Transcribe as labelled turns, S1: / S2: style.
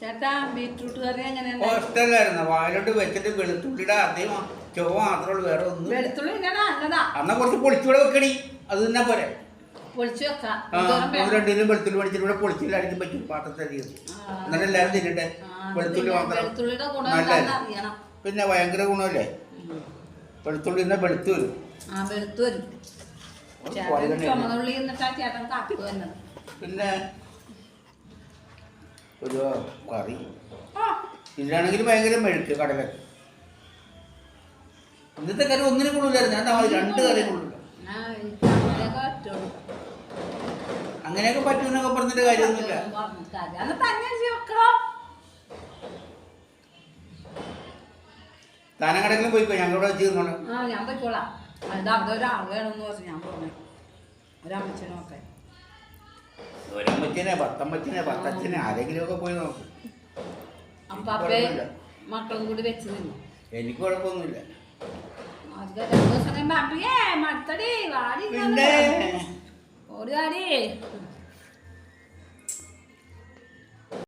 S1: ചേട്ടാ ബീട്രൂട്ട് കറി എങ്ങനെ
S2: ഓ വായിലോട്ട് വെച്ചിട്ട് വെളുത്തുള്ളിയുടെ അതേം ചൊവ്വ മാത്രമേ വേറെ ഒന്നും
S1: വെളുത്തുള്ളി ഇങ്ങനെ നല്ലതാ.
S2: അന്നാ കുറച്ച് പൊളിച്ചൂടെ വെക്കണി അത് തന്നെ പോരെ.
S1: പൊളിച്ചു വെക്കാം.
S2: ആ
S1: എന്തോരം
S2: അത്
S1: വേണം?
S2: രണ്ടിലും വെളുത്തുള്ളി മേടിച്ചിട്ട് ഇവിടെ പൊളിച്ചില്ലായിരിക്കും പറ്റും. പാത്രത്തരിയത്
S1: ആ.
S2: എല്ലാവരും തിന്നട്ടെ. വെളുത്തുള്ളി
S1: പിന്നെ
S2: മാത്രം. ഭയങ്കര ഗുണമല്ലേ? വെളുത്തുള്ളി തന്നെ വെളുത്തു വരും.
S1: വെളുത്തു വരും. ചേട്ടൻ ചുമന്നുള്ളി എന്നിട്ടാ ചേട്ടൻ കാത്തു വന്നത്.
S2: പിന്നെ ഒരു കറി. ഇതിലാണെങ്കിൽ ഭയങ്കര മെഴുക്ക് കടല. ഇന്നത്തെ കറി ഒന്നിനും കൊള്ളില്ലായിരുന്നു ഞാൻ രണ്ട് കറി കൊള്ളില്ല
S1: അങ്ങനെയൊക്കെ
S2: പറ്റൂന്നൊക്കെ പറഞ്ഞിട്ട് കാര്യമൊന്നുമില്ല. താനങ്ങടെങ്കിലും പോയിക്കോ? ഞങ്ങളിവിടെ വെച്ച് നിന്നോളാം
S1: ആ ഞാൻ പറ്റോളാം അത് അവിടെ ഒരാൾ വേണമെന്ന് പറഞ്ഞു. ഞാൻ പറഞ്ഞു. ഒരമ്മച്ചനൊക്കെ.
S2: ഒരമ്മച്ചിനെ പത്തമ്മച്ചിനെ പത്തച്ഛനെ ആരെങ്കിലും ഒക്കെ പോയി നോക്കും.
S1: അപ്പാപ്പേ. മക്കളും കൂടി വെച്ച് നിന്നു?
S2: എനിക്ക് കുഴപ്പമൊന്നുമില്ല.
S1: ഒരു ദിവസം കഴിയുമ്പോ മടുത്തടി വാടി ഓടി വാടി.